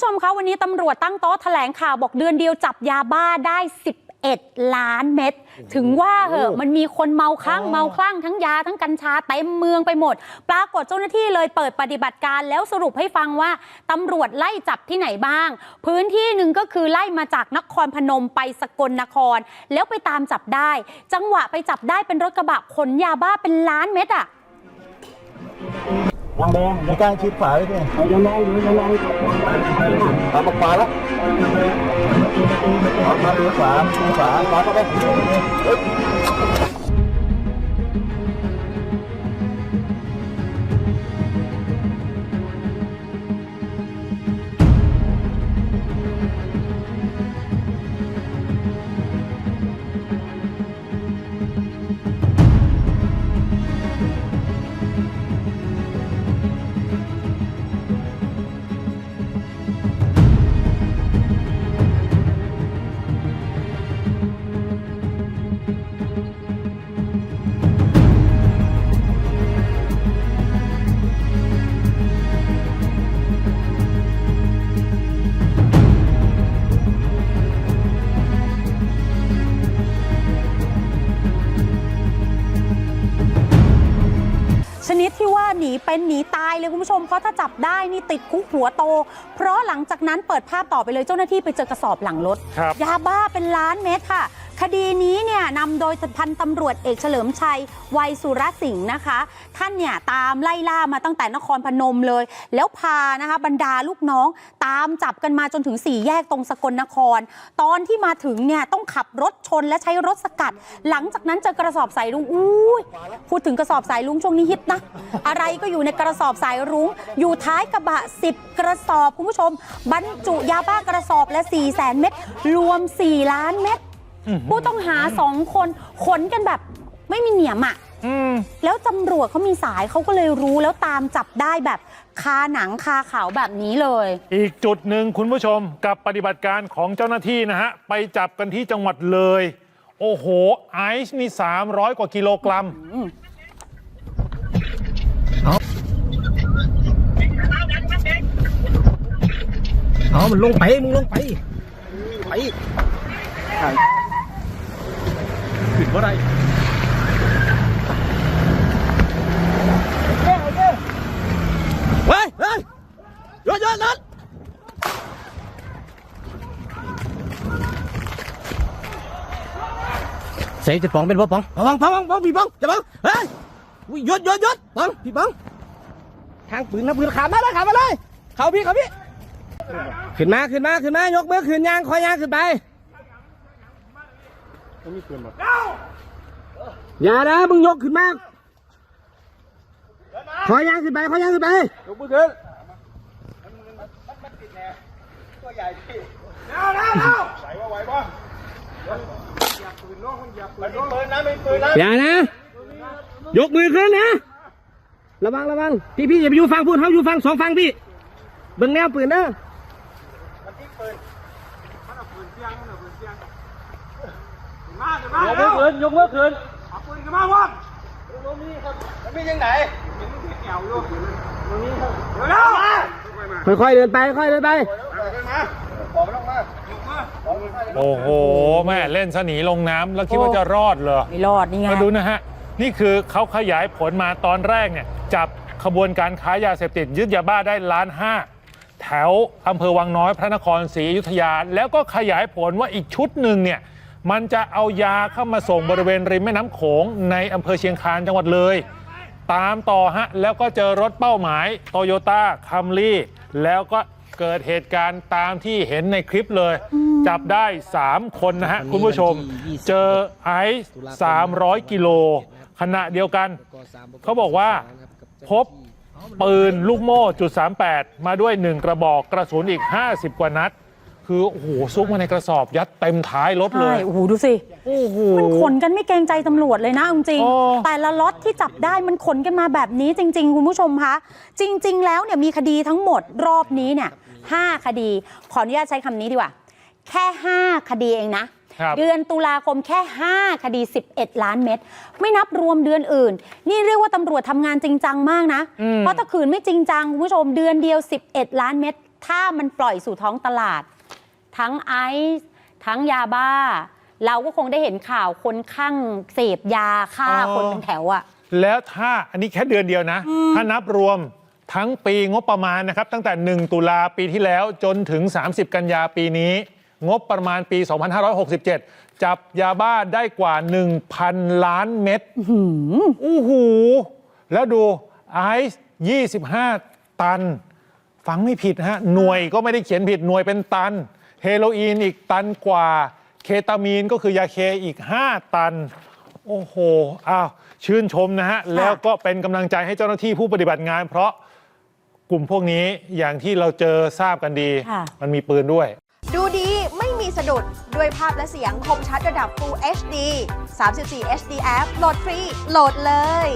ผู้ชมคะวันนี้ตำรวจตั้งโต๊ะแถลงข่าวบอกเดือนเดียวจับยาบ้าได้ 11 ล้านเม็ดถึงว่าเหอะมันมีคนเมาคลั่งอ๋อเมาคลั่งทั้งยาทั้งกัญชาเต็มเมืองไปหมด ปรากฏเจ้าหน้าที่เลยเปิดปฏิบัติการแล้วสรุปให้ฟังว่าตำรวจไล่จับที่ไหนบ้าง พื้นที่หนึ่งก็คือไล่มาจากนครพนมไปสกลนคร แล้วไปตามจับได้ จังหวะไปจับได้เป็นรถกระบะขนยาบ้าเป็นล้านเม็ดอะ วางแดงมีการชิดฝาไว้ด้วยเอายังไงอยู่ยังไงเอาปากฝาแล้วเอามาดูฝาดูฝาฝาเข้าไป ที่ว่าหนีเป็นหนีตายเลยคุณผู้ชม เพราะถ้าจับได้นี่ติดคุกหัวโต เพราะหลังจากนั้นเปิดภาพต่อไปเลยเจ้าหน้าที่ไปเจอกระสอบหลังรถครับยาบ้าเป็นล้านเม็ดค่ะ คดีนี้เนี่ยนำโดยพันตำรวจเอกเฉลิมชัยวัยสุรสิงห์นะคะ ท่านเนี่ยตามไล่ล่ามาตั้งแต่นครพนมเลย แล้วพานะคะบรรดาลูกน้อง ตามจับกันมาจนถึงสี่แยกตรงสกลนคร ตอนที่มาถึงเนี่ยต้องขับรถชนและใช้รถสกัด หลังจากนั้นเจอกระสอบสายรุ้งอุ้ยพูดถึงกระสอบสายรุ้งช่วงนี้ฮิตนะอะไรก็อยู่ในกระสอบสายรุ้ง อยู่ท้ายกระบะ 10 กระสอบคุณผู้ชม บรรจุยาบ้ากระสอบและ4 0 0 0 0 0 เม็ดรวม 4 ล้านเม็ด ผู้ต้องหาสองคนขนกันแบบไม่มีเหนียมอะอืมแล้วตำรวจเขามีสายเขาก็เลยรู้แล้วตามจับได้แบบคาหนังคาเขาแบบนี้เลย อีกจุดหนึ่งคุณผู้ชมกับปฏิบัติการของเจ้าหน้าที่นะฮะ ไปจับกันที่จังหวัดเลย โอ้โห ไอซ์นี่ 300 กว่ากิโลกรัมเอามันลงไป มึงลงไป ไป ขึ้นว่าไรเฮ้ยเฮ้ยหยุดหยุดหยุดเสียจะปองเป็นพ่อปองปองปองปองปองพี่ปองจะปองเฮ้ยยหยุดหยุดหยุดปองพี่ปองทางปืนนะปืนขามาเลยขามาเลยเขาพี่เขาพี่ขึ้นมาขึ้นมาขึ้นมายกมือขึ้นยางคอยยางขึ้นไป อย่านะมึงยกขึ้นมาคอยยางขึ้นไปคอยยางขึ้นไปยกมือขึ้นอย่านะ ยกมือขึ้นนะระวังระวังพี่พี่อย่าไปอยู่ฟังพูดเขาอยู่ฟังสองฟังพี่เบิ่งแนวปืนเด้อมันปืนยก มือขึ้นยกมือขึ้นเอาปืนขึ้นมาว่างค่อยๆเดินไปค่อยๆเดินไปโอ้โหแม่เล่นสนีลงน้ำแล้วคิดว่าจะรอดเหรอไม่รอดนี่ไงมาดูนะฮะนี่คือเขาขยายผลมาตอนแรกเนี่ยจับขบวนการค้ายาเสพติดยึดยาบ้าได้ล้านห้าแถวอำเภอวังน้อยพระนครศรีอยุธยา แล้วก็ขยายผลว่าอีกชุดหนึ่งเนี่ย มันจะเอายาเข้ามาส่งบริเวณริมแม่น้ำโขงในอำเภอเชียงคานจังหวัดเลย ตามต่อฮะ แล้วก็เจอรถเป้าหมายโตโยต้าคัมรี่แล้วก็เกิดเหตุการณ์ตามที่เห็นในคลิปเลย จับได้ 3 คนนะฮะ คุณผู้ชม เจอไอซ์300 กิโลขณะเดียวกัน เขาบอกว่าพบปืนลูกโม่จุด38มาด้วย 1 กระบอกกระสุนอีก 50 กว่านัด คือโอ้โหซุกมาในกระสอบยัดเต็มท้ายรถเลใช่ย โอ้โหดูสิโอ้โห มันขนกันไม่เกรงใจตำรวจเลยนะเอาจริง โอ้ๆแต่ละล็อตที่จับได้มันขนกันมาแบบนี้จริง ๆ คุณผู้ชมคะ จริง ๆ แล้วเนี่ยมีคดีทั้งหมดรอบนี้เนี่ยห้าคดี ขออนุญาตใช้คำนี้ดีกว่า แค่ 5 คดีเองนะ ครับ เดือนตุลาคมแค่ 5 คดี 11 ล้านเม็ดไม่นับรวมเดือนอื่น นี่เรียกว่าตำรวจทำงานจริงจังมากนะ อืม เพราะถ้าขืนไม่จริงจังคุณผู้ชมเดือนเดียว 11 ล้านเม็ดถ้ามันปล่อยสู่ท้องตลาด ทั้งไอซ์ทั้งยาบ้า เราก็คงได้เห็นข่าวคนข้างเสพยาฆ่าอ๋อ คนเป็นแถวอะ แล้วถ้าอันนี้แค่เดือนเดียวนะ ถ้านับรวมทั้งปีงบประมาณนะครับ ตั้งแต่ 1 ตุลาปีที่แล้วจนถึง 30 กันยาปีนี้ งบประมาณปี 2567 จับยาบ้าได้กว่า 1,000 ล้านเม็ดอู้หูแล้วดูไอซ์25 ตัน ฟังไม่ผิดฮะหน่วยก็ไม่ได้เขียนผิดหน่วยเป็นตัน เฮโรอีนอีกตันกว่า เคตามีนก็คือยาเคอีก 5 ตัน โอ้โห อ้าว ชื่นชมนะฮะ แล้วก็เป็นกำลังใจให้เจ้าหน้าที่ผู้ปฏิบัติงาน เพราะกลุ่มพวกนี้อย่างที่เราเจอทราบกันดี ค่ะ มันมีปืนด้วย ดูดีไม่มีสะดุด ด้วยภาพและเสียงคมชัดระดับ Full HD 34 HD App โหลดฟรี โหลดเลย